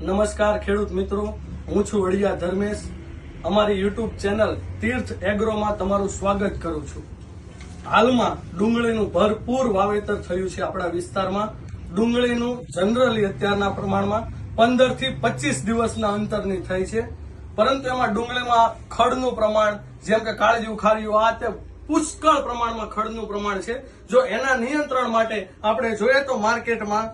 નમસ્કાર ખેડૂત મિત્રો, હું છું વડિયા ધર્મેશ. અમારી યુટ્યુબ ચેનલ તીર્થ એગ્રોમાં તમારું સ્વાગત કરું છું. હાલમાં ડુંગળીનું ભરપૂર વાવેતર થયું છે આપણા વિસ્તારમાં. ડુંગળીનું જનરલી અત્યારના પ્રમાણમાં પંદરથી પચીસ દિવસના અંતરની થઈ છે. પરંતુ એમાં ડુંગળીમાં ખડનું પ્રમાણ, જેમ કે કાળજી ખારીઓ આ તે પુષ્કળ પ્રમાણમાં ખડનું પ્રમાણ છે. જો એના નિયંત્રણ માટે આપણે જોઈએ તો માર્કેટમાં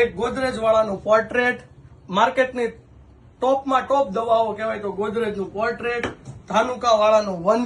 એક ગોદરેજ વાળાનું પોર્ટ્રેટ માર્કેટની ટોપમાં ટોપ દવાઓ કહેવાય તો ગોદરેજનું પોર્ટ્રેટ ધાનુકા વાળાનું વન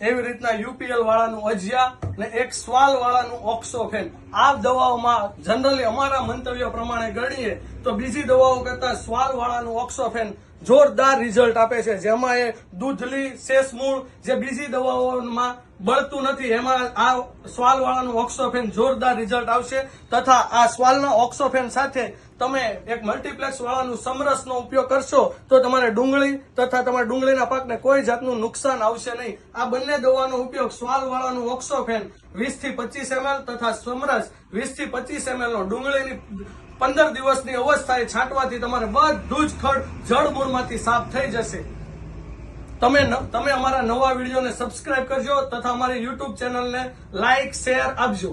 એવી રીતના યુપીએલ વાળાનું અજિયા ને એક સ્વાલ વાળાનું ઓક્સોફેન. આ દવાઓમાં જનરલી અમારા મંતવ્ય પ્રમાણે ગણીએ તો બીજી દવાઓ કરતા સ્વાલ વાળાનું ઓક્સોફેન જોરદાર રિઝલ્ટ આપે છે. જેમાં એ દૂધલી, શેષમૂળ જે બીજી દવાઓમાં બળતું નથી, એમાં આ સ્વાલ વાળાનું ઓક્સોફેન જોરદાર રિઝલ્ટ આવશે. તથા આ સ્વાલના ઓક્સોફેન સાથે તમે એક મલ્ટીપ્લેક્સ વાળાનું સમરસનો ઉપયોગ કરશો, તો તમારે ડુંગળી તથા તમારા ડુંગળીના પાકને કોઈ જાતનું નુકસાન આવશે નહીં. આ બંને દવાનો ઉપયોગ સ્વાલ વાળાનું ઓક્સોફેન વીસથી પચીસ એમએલ તથા સમરસ વીસથી પચીસ એમએલ નો ડુંગળીની પંદર દિવસની અવસ્થાએ છાંટવાથી તમારે બધું જ ખડ જળમૂળમાંથી સાફ થઈ જશે. તમે તમે અમારા નવા વિડીયોને સબસ્ક્રાઇબ કરજો તથા અમારી યુટ્યુબ ચેનલને લાઇક શેર આપજો.